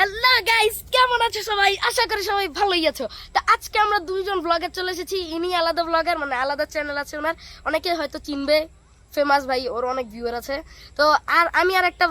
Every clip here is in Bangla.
হ্যালো গাইস কেমন আছো সবাই? আশা করি সবাই ভালোই আছো। তো আজকে আমরা দুইজন ব্লগার চলে এসেছি। ইনি আলাদা ব্লগার মানে আলাদা চ্যানেল আছে ওনার। অনেকে হয়তো চিনবে ফেমাস ভাই, ওর অনেক ভিউয়ার আছে। তো আর আমি আর একটা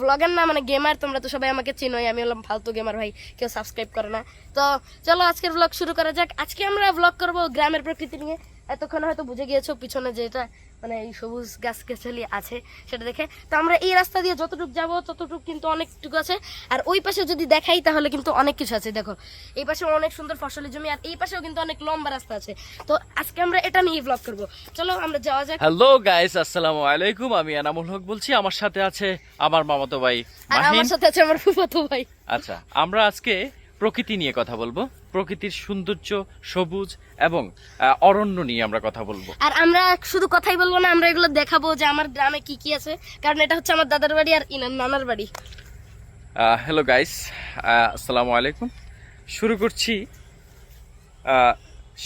ব্লগার না মানে গেমার তোমরা তো সবাই আমাকে চিনোই। আমি হলাম ফালতু গেমার ভাই, কেউ সাবস্ক্রাইব করে না। তো চলো আজকের ব্লগ শুরু করা যাক। আজকে আমরা ব্লগ করব গ্রামের প্রকৃতি নিয়ে। এতক্ষণ হয়তো বুঝে গিয়েছো পিছনে যেটা মানে এই সবুজ গাছ গাছালি আছে সেটা দেখে। তো আমরা এই রাস্তা দিয়ে যতটুকু যাব ততটুকু কিন্তু অনেকটুকু আছে। আর ওই পাশে যদি দেখাই তাহলে কিন্তু অনেক কিছু আছে দেখো। এই পাশে অনেক সুন্দর ফসলের জমি আর এই পাশেও কিন্তু অনেক লম্বা রাস্তা আছে। তো আজকে আমরা এটা নিয়ে ব্লগ করব। চলো আমরা যাওয়া যাক। হ্যালো গাইস আসসালামু আলাইকুম। আমি এনামুল হক বলছি। আমার সাথে আছে আমার মামাতো ভাই আর আমার সাথে আছে আমার ফুফাতো ভাই। আচ্ছা আমরা আজকে প্রকৃতি নিয়ে কথা বলব। প্রকৃতির সৌন্দর্য সবুজ এবং অরণ্য নিয়ে আমরা কথা বলব। আর আমরা শুধু কথাই বলব না আমরা এগুলো দেখাবো যে আমার গ্রামে কি কি আছে। কারণ এটা হচ্ছে আমার দাদার বাড়ি আর ইনার নানার বাড়ি। হ্যালো গাইস আসসালামু আলাইকুম। শুরু করছি আহ,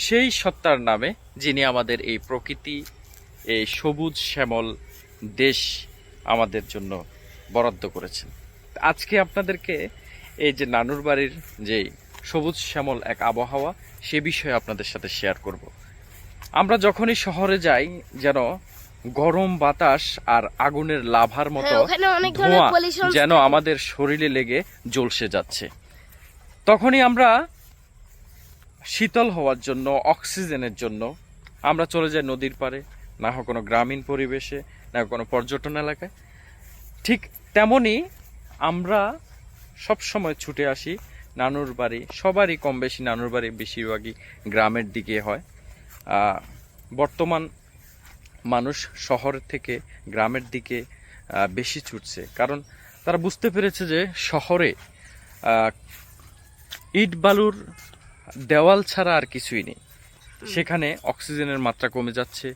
সেই সত্তার নামে যিনি আমাদের এই প্রকৃতি এই সবুজ শ্যামল দেশ আমাদের জন্য বরাদ্দ করেছেন। আজকে আপনাদেরকে এই যে নানুর বাড়ির যে সবুজ শ্যামল এক আবহাওয়া সে বিষয়ে আপনাদের সাথে শেয়ার করব। আমরা যখনই শহরে যাই যেন গরম বাতাস আর আগুনের লাভার মতো হ্যাঁ, ধোঁয়া যেন আমাদের শরীরে লেগে জ্বলসে যাচ্ছে। তখনই আমরা শীতল হওয়ার জন্য অক্সিজেনের জন্য আমরা চলে যাই নদীর পাড়ে না হোক কোনো গ্রামীণ পরিবেশে না কোনো পর্যটন এলাকায়। ঠিক তেমনি আমরা সব সময় ছুটে আসি নানুর বাড়ি। সবারই কম বেশি নানুর বাড়ি বেশিরভাগই গ্রামের দিকে হয়। বর্তমান মানুষ শহর থেকে গ্রামের দিকে বেশি ছুটছে। কারণ তারা বুঝতে পেরেছে যে শহরে ইট বালুর দেওয়াল ছাড়া আর কিছুই নেই। সেখানে অক্সিজেনের মাত্রা কমে যাচ্ছে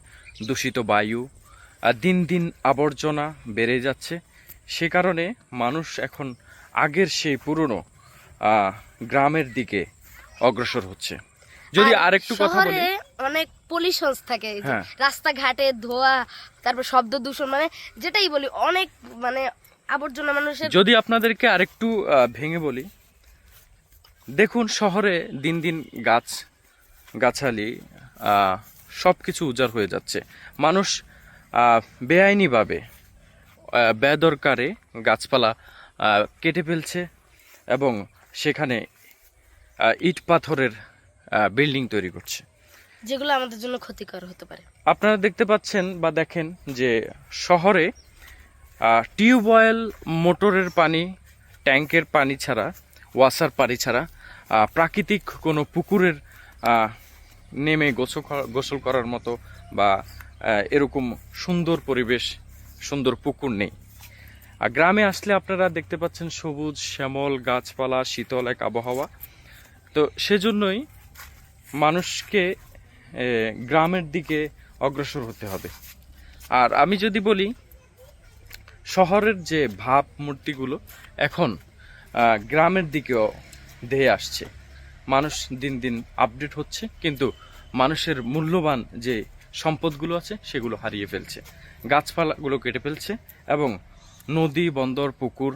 দূষিত বায়ু দিন দিন আবর্জনা বেড়ে যাচ্ছে। সে কারণে মানুষ এখন আগের সেই পুরনো গ্রামের দিকে অগ্রসর হচ্ছে। যদি আরেকটু কথা বলি। অনেক পলিউশন থাকে হ্যাঁ। রাস্তাঘাটে ধোয়া তারপর শব্দ দূষণ মানে যেটাই বলি অনেক মানে আবর্জনা মানুষের যদি আপনাদেরকে আরেকটু ভেঙে বলি দেখুন শহরে দিন দিন গাছ গাছালি সব কিছু উজাড় হয়ে যাচ্ছে। মানুষ আহ, বেআইনিভাবে বেদরকারে গাছপালা কেটে ফেলছে এবং সেখানে ইট পাথরের বিল্ডিং তৈরি করছে। যেগুলো আমাদের জন্য ক্ষতিকর হতে পারে। আপনারা দেখতে পাচ্ছেন বা দেখেন যে শহরে টিউবওয়েল মোটরের পানি ট্যাঙ্কের পানি ছাড়া ওয়াসার পানি ছাড়া প্রাকৃতিক কোনো পুকুরের নেমে গোসল গোসল করার মতো বা এরকম সুন্দর পরিবেশ সুন্দর পুকুর নেই। আর গ্রামে আসলে আপনারা দেখতে পাচ্ছেন সবুজ, শ্যামল গাছপালা, শীতল এক আবহাওয়া। তো সেজন্যই মানুষকে গ্রামের দিকে অগ্রসর হতে হবে। আর আমি যদি বলি, শহরের যে ভাব মূর্তিগুলো এখন গ্রামের দিকেও ধেয়ে আসছে। মানুষ দিন দিন আপডেট হচ্ছে, কিন্তু মানুষের মূল্যবান যে সম্পদগুলো আছে, সেগুলো হারিয়ে ফেলছে। গাছপালাগুলো কেটে ফেলছে এবং নদী, বন্দর, পুকুর,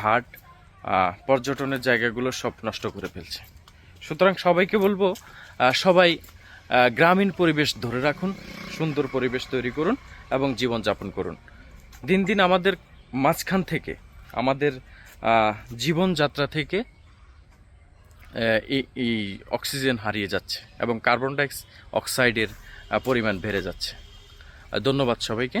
ঘাট পর্যটনের জায়গাগুলো সব নষ্ট করে ফেলছে। সুতরাং সবাইকে বলব সবাই গ্রামীণ পরিবেশ ধরে রাখুন, সুন্দর পরিবেশ তৈরি করুন এবং জীবনযাপন করুন। দিন দিন আমাদের মাঝখান থেকে, আমাদের জীবনযাত্রা থেকে এই অক্সিজেন হারিয়ে যাচ্ছে এবং কার্বন ডাই অক্সাইডের পরিমাণ বেড়ে যাচ্ছে। ধন্যবাদ সবাইকে।